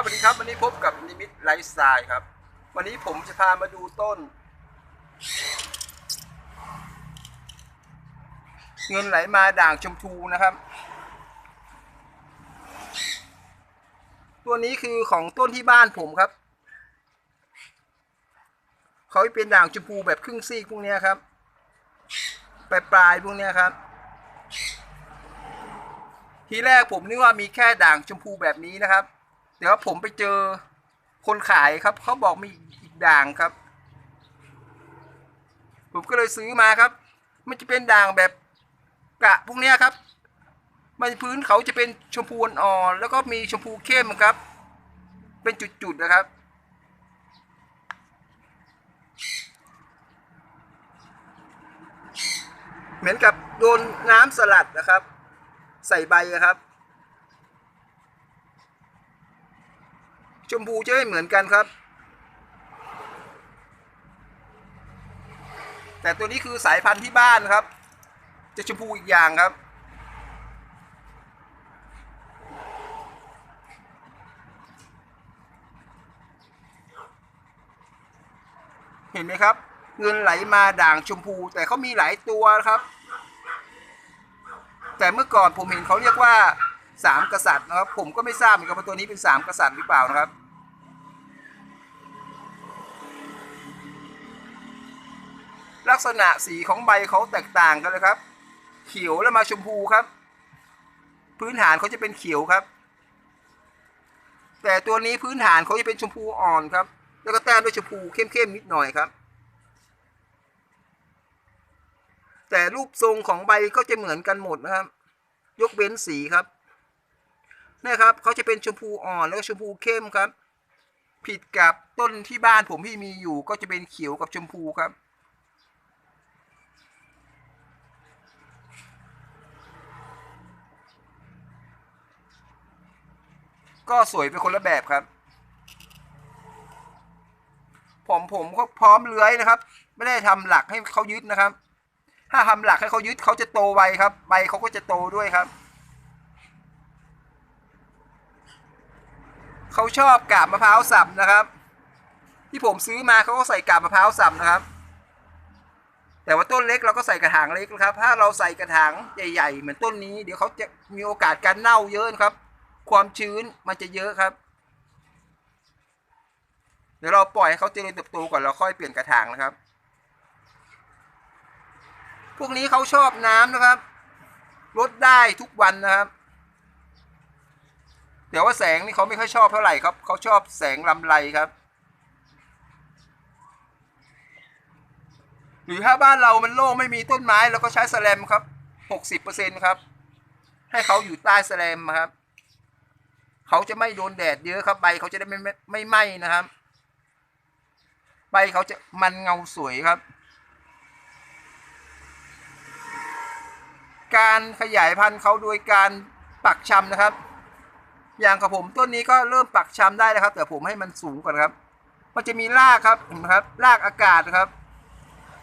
ครับสวัสดีครับวันนี้พบกับนิมิตไลฟ์สไตล์ครับ วันนี้ผมจะพามาดูต้น เงินไหลมาด่างชมพูนะครับ ตัวนี้คือของต้นที่บ้านผมครับเขาเป็นด่างชมพูแบบครึ่งซีกพวกนี้ครับปลายปลายพวกนี้ครับ ทีแรกผมนึกว่ามีแค่ด่างชมพูแบบนี้นะครับ แต่ว่าผมไปเจอคนขายครับ เขาบอกมีอีกด่างครับ ผมก็เลยซื้อมาครับ มันจะเป็นด่างแบบกะพวกเนี้ยครับ มันพื้นเขาจะเป็นชมพูอ่อนแล้วก็มีชมพูเข้มครับ เป็นจุดๆนะครับเหมือนกับโดนน้ำสลัดนะครับ ใส่ใบครับ ชมพูจะไม่เหมือนกันครับ แต่ตัวนี้คือสายพันธุ์ที่บ้านครับ จะชมพูอีกอย่างครับ เห็นไหมครับ เงินไหลมาด่างชมพู แต่เขามีหลายตัวครับ แต่เมื่อก่อนผมเห็นเขาเรียกว่าสามกษัตริย์นะครับ ผมก็ไม่ทราบเหมือนกันว่าตัวนี้เป็นสามกษัตริย์หรือเปล่านะครับ กษณะสีของใบเขาแตกต่างกันเลยครับ เขียวแล้วมาชมพูครับ พื้นฐานเขาจะเป็นเขียวครับ แต่ตัวนี้พื้นฐานเขาจะเป็นชมพูอ่อนครับ แล้วก็แต้มด้วยชมพูเข้มๆนิดหน่อยครับ แต่รูปทรงของใบก็จะเหมือนกันหมดนะครับ ยกเว้นสีครับนี่ครับเขาจะเป็นชมพูอ่อนแล้วก็ชมพูเข้มครับ ผิดกับต้นที่บ้านผมที่มีอยู่ก็จะเป็นเขียวกับชมพูครับ ก็สวยเป็นคนละแบบครับ ผมผมก็พร้อมเลื้อยนะครับ ไม่ได้ทำหลักให้เขายึดนะครับ ถ้าทำหลักให้เขายึดเขาจะโตไวครับใบเขาก็จะโตด้วยครับเขาชอบกาบมะพร้าวสับนะครับ ที่ผมซื้อมาเขาก็ใส่กาบมะพร้าวสับนะครับ แต่ว่าต้นเล็กเราก็ใส่กระถางเล็กนะครับ ถ้าเราใส่กระถางใหญ่ๆเหมือนต้นนี้ เดี๋ยวเขาจะมีโอกาสการเน่าเยอะนะครับ ความชื้นมันจะเยอะครับ เดี๋ยวเราปล่อยให้เขาเจริญเติบโตก่อนเราค่อยเปลี่ยนกระถางนะครับ พวกนี้เขาชอบน้ำนะครับลดได้ทุกวันนะครับแต่ว่าแสงนี่เขาไม่ค่อยชอบเท่าไหร่ครับเขาชอบแสงลำไรครับ หรือถ้าบ้านเรามันโล่งไม่มีต้นไม้เราก็ใช้แสแลมครับหกสิบเปอร์เซ็นครับ ให้เขาอยู่ใต้แสแลมครับ เขาจะไม่โดนแดดเยอะครับใบเขาจะได้ไม่ไม่ไม่ไหม้นะครับ ใบเขาจะมันเงาสวยครับ การขยายพันธุ์เขาโดยการปักชำนะครับ อย่างกับผมต้นนี้ก็เริ่มปักชำได้แล้วครับ แต่ผมให้มันสูงก่อนครับ มันจะมีรากครับเห็นไหมครับรากอากาศนะครับ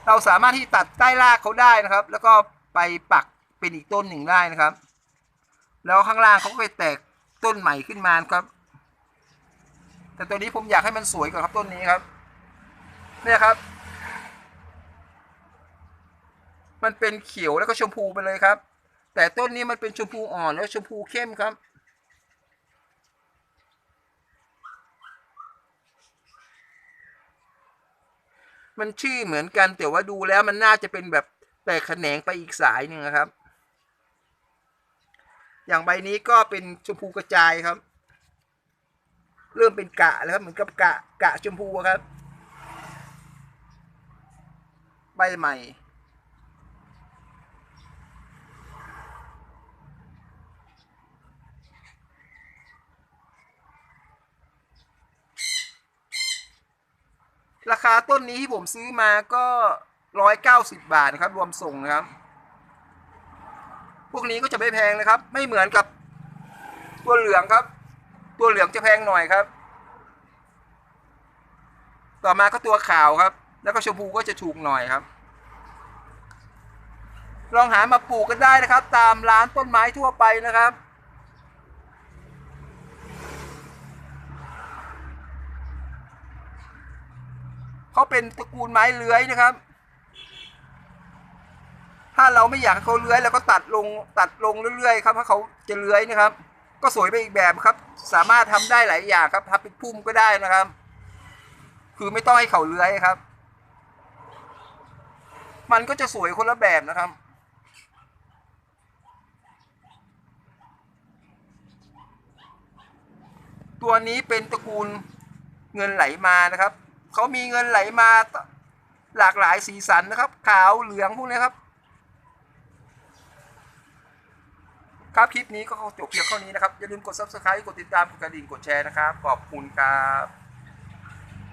เราสามารถที่ตัดใต้รากเขาได้นะครับ แล้วก็ไปปักเป็นอีกต้นหนึ่งได้นะครับ แล้วข้างล่างเขาก็ไปแตก ต้นใหม่ขึ้นมาครับ แต่ตัวนี้ผมอยากให้มันสวยกว่าครับต้นนี้ครับ เนี่ยครับ มันเป็นเขียวแล้วก็ชมพูไปเลยครับ แต่ต้นนี้มันเป็นชมพูอ่อนแล้วชมพูเข้มครับมันชื่อเหมือนกันแต่ว่าดูแล้วมันน่าจะเป็นแบบแตกแขนงไปอีกสายหนึ่งนะครับ อย่างใบนี้ก็เป็นชมพูกระจายครับ เริ่มเป็นกะแล้วครับเหมือนกับกะกะชมพูครับ ใบใหม่ ราคาต้นนี้ที่ผมซื้อมาก็ร้อยเก้าสิบบาทครับ รวมส่งนะครับ วกนี้ก็จะไม่แพงนะครับ ไม่เหมือนกับตัวเหลืองครับ ตัวเหลืองจะแพงหน่อยครับ ต่อมาก็ตัวขาวครับ แล้วก็ชมพูก็จะถูกหน่อยครับ ลองหามาปลูกกันได้นะครับ ตามร้านต้นไม้ทั่วไปนะครับเขาเป็นตระกูลไม้เลื้อยนะครับ ถ้าเราไม่อยากให้เขาเลื้อยเราก็ตัดลงตัดลงเรื่อยๆครับถ้าเขาจะเลื้อยนะครับ ก็สวยไปอีกแบบครับ สามารถทำได้หลายอย่างครับทำเป็นพุ่มก็ได้นะครับ คือไม่ต้องให้เขาเลื้อยครับ มันก็จะสวยคนละแบบนะครับตัวนี้เป็นตระกูลเงินไหลมานะครับ เขามีเงินไหลมาหลากหลายสีสันนะครับ ขาวเหลืองพวกนี้ครับ ครับคลิปนี้ก็จบเพียงเท่านี้นะครับ อย่าลืมกด subscribe กดติดตามกดกระดิ่งกดแชร์นะครับ ขอบคุณครับ